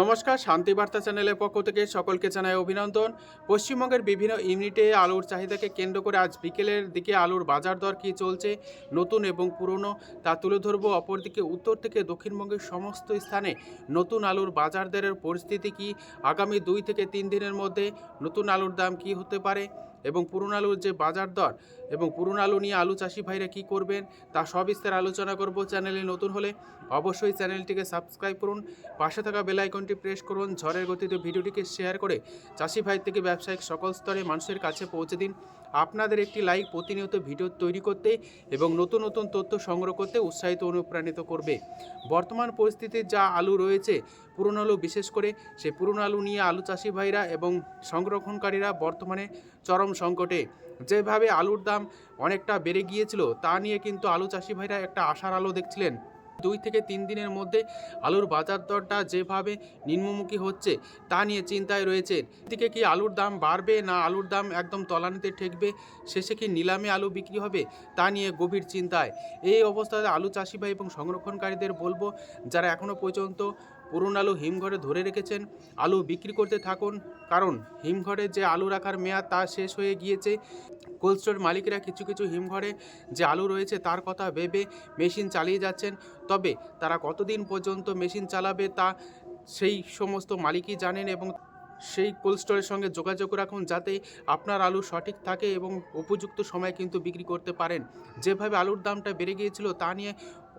নমস্কার শান্তিবার্তা চ্যানেলের পক্ষ থেকে সকলকে জানাই অভিনন্দন। পশ্চিমবঙ্গের বিভিন্ন ইউনিটে আলুর চাহিদাকে কেন্দ্র করে আজ বিকেলের দিকে আলুর বাজার দর কী চলছে, নতুন এবং পুরনো, তা তুলে ধরবো। অপরদিকে উত্তর থেকে দক্ষিণবঙ্গের সমস্ত স্থানে নতুন আলুর বাজার দরের পরিস্থিতি কি? আগামী দুই থেকে তিন দিনের মধ্যে নতুন আলুর দাম কি হতে পারে? এবং পুরনো আলুর যে বাজার দর এবং পুরনো আলু নিয়ে আলু চাষি ভাইরা কী করবেন, তা সবিস্তার আলোচনা করব চ্যানেলে নতুন হলে। অবশ্যই চ্যানেলটিকে সাবস্ক্রাইব করুন, পাশে থাকা বেল আইকনটি প্রেস করুন, ঝড়ের গতিতে ভিডিওটিকে শেয়ার করে চাষি ভাই থেকে ব্যবসায়িক সকল স্তরে মানুষের কাছে পৌঁছে দিন। আপনাদের একটি লাইক প্রতিনিয়ত ভিডিও তৈরি করতে এবং নতুন নতুন তথ্য সংগ্রহ করতে উৎসাহিত অনুপ্রাণিত করবে। বর্তমান পরিস্থিতিতে যা আলু রয়েছে পুরনো আলু, বিশেষ করে সেই পুরনো আলু নিয়ে আলু চাষি ভাইরা এবং সংরক্ষণকারীরা বর্তমানে চরম সংকটে। যেভাবে আলুর দাম অনেকটা বেড়ে গিয়েছিল, তা নিয়ে কিন্তু আলু চাষি ভাইরা একটা আশার আলো দেখছিলেন। দুই থেকে তিন দিনের মধ্যে আলুর বাজার দরটা যেভাবে নিম্নমুখী হচ্ছে, তা নিয়ে চিন্তায় রয়েছে এদিকে কি আলুর দাম বাড়বে না আলুর দাম একদম তলানিতে ঠেকবে, শেষে কি নিলামে আলু বিক্রি হবে, তা নিয়ে গভীর চিন্তায়। এই অবস্থায় আলু চাষি ভাই এবং সংরক্ষণকারীদের বলব, যারা এখনও পর্যন্ত পুরনো আলু হিমঘরে ধরে রেখেছেন। আলু বিক্রি করতে থাকুন, কারণ হিমঘরে যে আলু রাখার মেয়াদ তা শেষ হয়ে গিয়েছে। কোল্ড স্টোর মালিকরা কিছু কিছু হিমঘরে যে আলু রয়েছে তার কথা ভেবে মেশিন চালিয়ে যাচ্ছেন। তবে তারা কতদিন পর্যন্ত মেশিন চালাবে তা সেই সমস্ত মালিকই জানেন এবং সেই কোল্ড স্টোরের সঙ্গে যোগাযোগ রাখুন যাতে আপনার আলু সঠিক থাকে এবং উপযুক্ত সময় কিন্তু বিক্রি করতে পারেন। যেভাবে আলুর দামটা বেড়ে গিয়েছিল, তা নিয়ে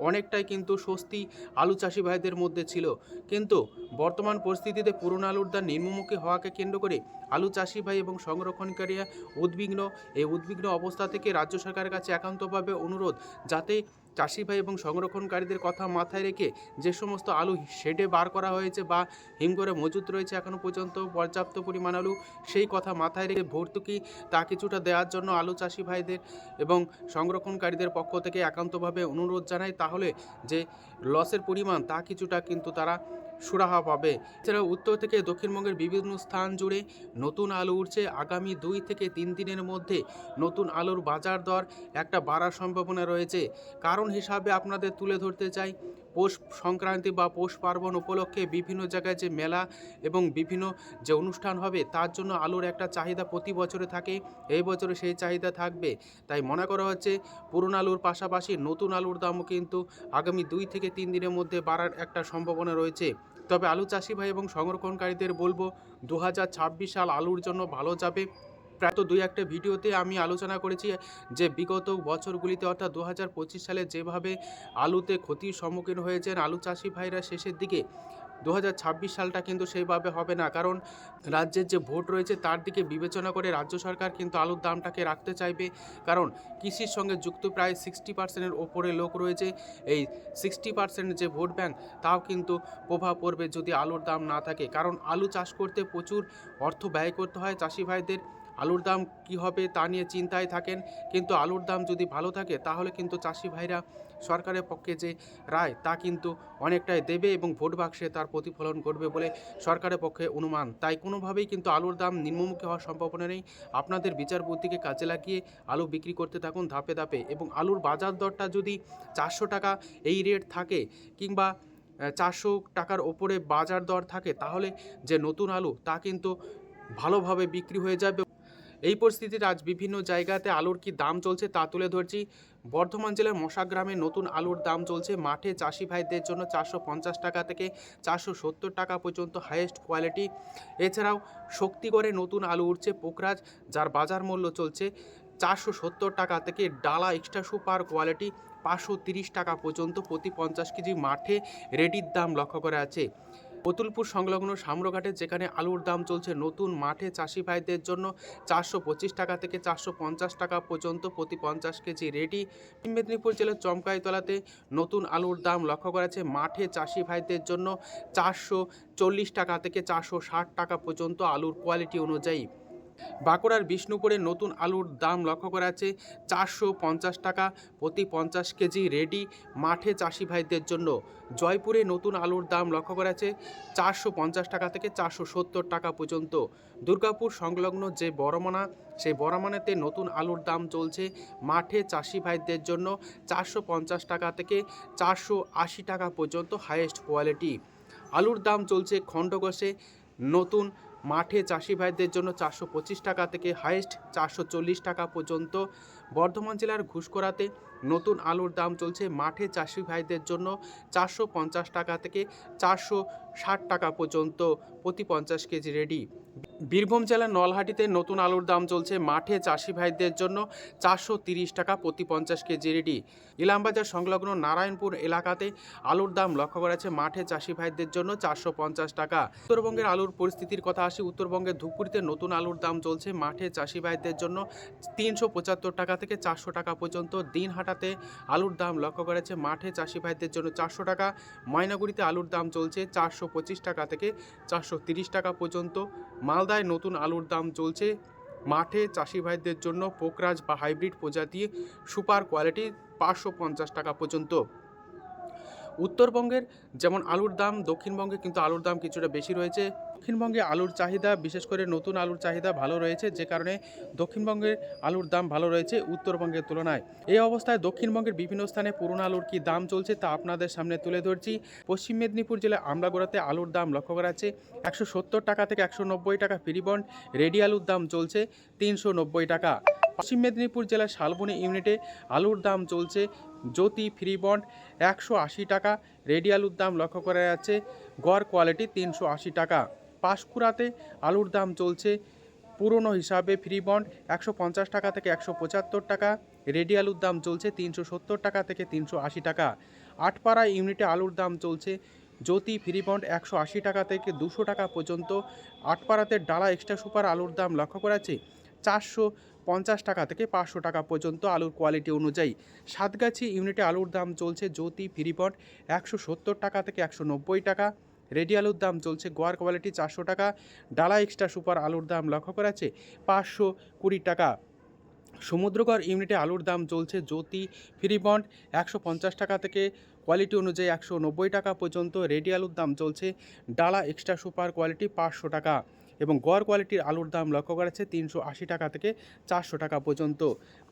অনেকটাই কিন্তু স্বস্তি আলু চাষি ভাইদের মধ্যে ছিল। কিন্তু বর্তমান পরিস্থিতিতে পুরনো আলুর দাম নিম্নমুখী হওয়াকে কেন্দ্র করে আলু চাষি ভাই এবং সংরক্ষণকারীরা উদ্বিগ্ন। এই উদ্বিগ্ন অবস্থা থেকে রাজ্য সরকারের কাছে একান্তভাবে অনুরোধ, যাতে চাষি ভাই এবং সংরক্ষণকারীদের কথা মাথায় রেখে যে সমস্ত আলু শেডে বার করা হয়েছে বা হিমঘরে মজুত রয়েছে এখনও পর্যন্ত, পর্যাপ্ত পরিমাণ আলু, সেই কথা মাথায় রেখে ভর্তুকি তা কিছুটা দেওয়ার জন্য আলু চাষি ভাইদের এবং সংরক্ষণকারীদের পক্ষ থেকে একান্তভাবে অনুরোধ জানাই। তাহলে যে লসের পরিমাণ তা কিছুটা কিন্তু তারা সুরাহা পাবে। এছাড়াও উত্তর থেকে দক্ষিণবঙ্গের বিভিন্ন স্থান জুড়ে নতুন আলু উঠছে আগামী দুই থেকে তিন দিনের মধ্যে। নতুন আলুর বাজার দর একটা বাড়ার সম্ভাবনা রয়েছে। কারণ হিসাবে আপনাদের তুলে ধরতে চাই পৌষ সংক্রান্তি বা পৌষ পার্বণ উপলক্ষে বিভিন্ন জায়গায় যে মেলা এবং বিভিন্ন যে অনুষ্ঠান হবে, তার জন্য আলুর একটা চাহিদা প্রতি বছরে থাকে। এই বছরে সেই চাহিদা থাকবে। তাই মনে করা হচ্ছে, পুরনো আলুর পাশাপাশি নতুন আলুর দামও কিন্তু আগামী দুই থেকে তিন দিনের মধ্যে বাড়ার একটা সম্ভাবনা রয়েছে। তবে আলু চাষি ভাই এবং সংরক্ষণকারীদের বলব দু হাজার ছাব্বিশ সাল আলুর জন্য ভালো যাবে। প্রায় তো দুই একটা ভিডিওতে আমি আলোচনা করেছি যে বিগত বছরগুলিতে অর্থাৎ দু হাজার পঁচিশ সালে যেভাবে আলুতে ক্ষতির সম্মুখীন হয়েছেন আলু চাষি ভাইরা শেষের দিকে দু হাজার ছাব্বিশ সালটা কিন্তু সেইভাবে হবে না। কারণ রাজ্যের যে ভোট রয়েছে তার দিকে বিবেচনা করে রাজ্য সরকার কিন্তু আলুর দামটাকে রাখতে চাইবে। কারণ কৃষির সঙ্গে যুক্ত প্রায় সিক্সটি পার্সেন্টের ওপরে লোক রয়েছে। এই সিক্সটি পার্সেন্ট যে ভোট ব্যাংক, তাও কিন্তু প্রভাব পড়বে যদি আলুর দাম না থাকে। কারণ আলু চাষ করতে প্রচুর অর্থ ব্যয় করতে হয় চাষি ভাইদের। আলুর দাম কি হবে তা নিয়ে চিন্তায় থাকেন। কিন্তু আলুর দাম যদি ভালো থাকে, তাহলে কিন্তু চাষি ভাইরা সরকারের পক্ষে যে রায়, তা কিন্তু অনেকটাই দেবে এবং ভোট বাক্সে তার প্রতিফলন করবে বলে সরকারের পক্ষে অনুমান। তাই কোনোভাবেই কিন্তু আলুর দাম নিম্নমুখী হওয়ার সম্ভাবনা নেই। আপনাদের বিচার বুদ্ধিকে কাজে লাগিয়ে আলু বিক্রি করতে থাকুন ধাপে ধাপে এবং আলুর বাজার দরটা যদি চারশো টাকা এই রেট থাকে কিংবা চারশো টাকার ওপরে বাজার দর থাকে, তাহলে যে নতুন আলু, তা কিন্তু ভালোভাবে বিক্রি হয়ে যাবে। এই পরিস্থিতিতে আজ বিভিন্ন জায়গাতে আলুর কি দাম চলছে তা তুলে ধরছি। বর্ধমান জেলার মশা গ্রামে নতুন আলুর দাম চলছে। মাঠে চাষি ভাইদের জন্য চারশো পঞ্চাশ টাকা থেকে চারশো সত্তর টাকা পর্যন্ত হাইয়েস্ট কোয়ালিটি এছাড়াও শক্তিগড়ে নতুন আলু উঠছে পোকরাজ, যার বাজার মূল্য চলছে চারশো সত্তর টাকা থেকে ডালা এক্সট্রা সুপার কোয়ালিটি পাঁচশো তিরিশ টাকা পর্যন্ত প্রতি পঞ্চাশ কেজি মাঠে রেডির দাম লক্ষ্য করা আছে অতুলপুর সংলগ্ন সামরঘাটে যেখানে আলুর দাম চলছে নতুন মাঠে চাষি ভাইদের জন্য চারশো পঁচিশ টাকা থেকে চারশো পঞ্চাশ টাকা পর্যন্ত প্রতি পঞ্চাশ কেজি রেডি। মেদিনীপুর জেলার চমকাইতলাতে নতুন আলুর দাম লক্ষ্য করা আছে মাঠে চাষি ভাইদের জন্য চারশো চল্লিশ টাকা থেকে চারশো ষাট টাকা পর্যন্ত আলুর কোয়ালিটি অনুযায়ী বাঁকুড়ার বিষ্ণুপুরে নতুন আলুর দাম লক্ষ্য করা আছে চারশো পঞ্চাশ টাকা প্রতি পঞ্চাশ কেজি রেডি মাঠে চাষি ভাইদের জন্য। জয়পুরে নতুন আলুর দাম লক্ষ্য করা আছে চারশো পঞ্চাশ টাকা থেকে চারশো সত্তর টাকা পর্যন্ত। দুর্গাপুর সংলগ্ন যে বড়মানা, সেই বড়মানাতে নতুন আলুর দাম চলছে মাঠে চাষি ভাইদের জন্য। চারশো পঞ্চাশ টাকা থেকে চারশো আশি টাকা পর্যন্ত হাইয়েস্ট কোয়ালিটি। আলুর দাম চলছে খণ্ডঘোষে নতুন মাঠে চাষি ভাইদের জন্য চারশো পঁচিশ টাকা থেকে হাইয়েস্ট চারশো চল্লিশ টাকা পর্যন্ত। বর্ধমান জেলার ঘুষকরাতে নতুন আলুর দাম চলছে। মাঠে চাষি ভাইদের জন্য চারশো পঞ্চাশ টাকা থেকে চারশো ষাট টাকা পর্যন্ত প্রতি পঞ্চাশ কেজি রেডি বীরভূম জেলার নলহাটিতে নতুন আলুর দাম চলছে মাঠে চাষি ভাইদের জন্য চারশো তিরিশ টাকা প্রতি পঞ্চাশ কেজি রেডি ইলামবাজার সংলগ্ন নারায়ণপুর এলাকাতে আলুর দাম লক্ষ্য করা যাচ্ছে মাঠে চাষি ভাইদের জন্য চারশো পঞ্চাশ টাকা। উত্তরবঙ্গের আলুর পরিস্থিতির কথা আসি উত্তরবঙ্গের ধূপগুড়িতে নতুন আলুর দাম চলছে মাঠে চাষি ভাইদের জন্য তিনশো পঁচাত্তর টাকা থেকে চারশো টাকা পর্যন্ত। দিন হাটাতে আলুর দাম লক্ষ্য করা যাচ্ছে মাঠে চাষি ভাইদের জন্য চারশো টাকা, ময়নাগুড়িতে আলুর দাম চলছে চারশো পঁচিশ টাকা থেকে চারশো তিরিশ টাকা পর্যন্ত। মালদায় নতুন আলুর দাম চলছে। মাঠে চাষি ভাইদের জন্য পোকরাজ বা হাইব্রিড প্রজাতি সুপার কোয়ালিটি পাঁচশো পঞ্চাশ টাকা পর্যন্ত। উত্তরবঙ্গের যেমন আলুর দাম, দক্ষিণবঙ্গে কিন্তু আলুর দাম কিছুটা বেশি রয়েছে। দক্ষিণবঙ্গে আলুর চাহিদা, বিশেষ করে নতুন আলুর চাহিদা ভালো রয়েছে, যে কারণে দক্ষিণবঙ্গের আলুর দাম ভালো রয়েছে উত্তরবঙ্গের তুলনায়। এই অবস্থায় দক্ষিণবঙ্গের বিভিন্ন স্থানে পুরনো আলুর কি দাম চলছে তা আপনাদের সামনে তুলে ধরছি। পশ্চিম মেদিনীপুর জেলায় আমলাগোড়াতে আলুর দাম লক্ষ্য করা যাচ্ছে, একশো সত্তর টাকা থেকে একশো নব্বই টাকা ফিরিবন্ড রেডি আলুর দাম চলছে তিনশো নব্বই টাকা। পশ্চিম মেদিনীপুর জেলার শালবনী ইউনিটে আলুর দাম চলছে জ্যোতি ফ্রি বন্ড, একশো আশি টাকা। রেডি আলুর দাম লক্ষ্য করা যাচ্ছে, গড় কোয়ালিটি তিনশো আশি টাকা। পাঁশকুড়াতে আলুর দাম চলছে, পুরনো হিসাবে ফ্রি বন্ড, একশো পঞ্চাশ টাকা থেকে একশো পঁচাত্তর টাকা। রেডি আলুর দাম চলছে তিনশো সত্তর টাকা থেকে তিনশো আশি টাকা। আটপাড়া ইউনিটে আলুর দাম চলছে, জ্যোতি ফ্রি বন্ড, একশো আশি টাকা থেকে দুশো টাকা পর্যন্ত। আটপাড়াতে ডালা এক্সট্রা সুপার আলুর দাম লক্ষ্য করা যাচ্ছে, চারশো পঞ্চাশ টাকা থেকে পাঁচশো টাকা পর্যন্ত আলুর কোয়ালিটি অনুযায়ী। সাতগাছি ইউনিটে আলুর দাম চলছে জ্যোতি ফ্রিপট একশো সত্তর টাকা থেকে একশো নব্বই টাকা। রেডি আলুর দাম চলছে গোয়ার কোয়ালিটি চারশো টাকা। ডালা এক্সট্রা সুপার আলুর দাম লক্ষ্য করা যাচ্ছে পাঁচশো কুড়ি টাকা। সমুদ্রগড় ইউনিটে আলুর দাম চলছে জ্যোতি ফ্রিবন্ড একশো পঞ্চাশ টাকা থেকে কোয়ালিটি অনুযায়ী একশো নব্বই টাকা পর্যন্ত। রেডি আলুর দাম চলছে ডালা এক্সট্রা সুপার কোয়ালিটি পাঁচশো টাকা। এবং গড় কোয়ালিটির আলুর দাম লক্ষ্য করা যাচ্ছে তিনশো আশি টাকা থেকে চারশো টাকা পর্যন্ত।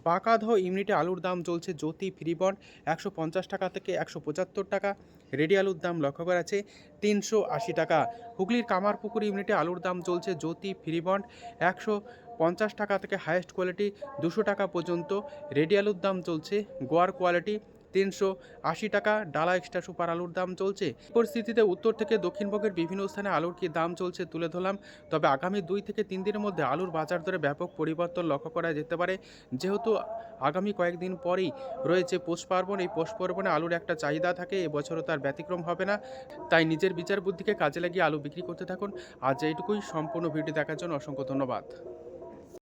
পাকাধ ইউনিটে আলুর দাম চলছে জ্যোতি ফ্রিবন্ড একশো পঞ্চাশ টাকা থেকে একশো পঁচাত্তর টাকা। রেডি আলুর দাম লক্ষ্য করা যাচ্ছে তিনশো আশি টাকা। হুগলির কামারপুকুর ইউনিটে আলুর দাম চলছে জ্যোতি ফ্রিবন্ড একশো পঞ্চাশ টাকা থেকে হায়েস্ট কোয়ালিটি দুশো টাকা পর্যন্ত। রেডি আলুর দাম চলছে গোয়ার কোয়ালিটি তিনশো আশি টাকা। ডালা এক্সট্রা সুপার আলুর দাম চলছে। পরিস্থিতিতে উত্তর থেকে দক্ষিণবঙ্গের বিভিন্ন স্থানে আলুর কি দাম চলছে তুলে ধরলাম। তবে আগামী দুই থেকে তিন দিনের মধ্যে আলুর বাজার দরে ব্যাপক পরিবর্তন লক্ষ্য করা যেতে পারে। যেহেতু আগামী কয়েকদিন পরেই রয়েছে পৌষ পার্বণ, এই পৌষ পার্বণে আলুর একটা চাহিদা থাকে, এবছরও তার ব্যতিক্রম হবে না। তাই নিজের বিচার বুদ্ধিকে কাজে লাগিয়ে আলু বিক্রি করতে থাকুন। আজ এইটুকুই, সম্পূর্ণ ভিডিও দেখার জন্য অসংখ্য ধন্যবাদ।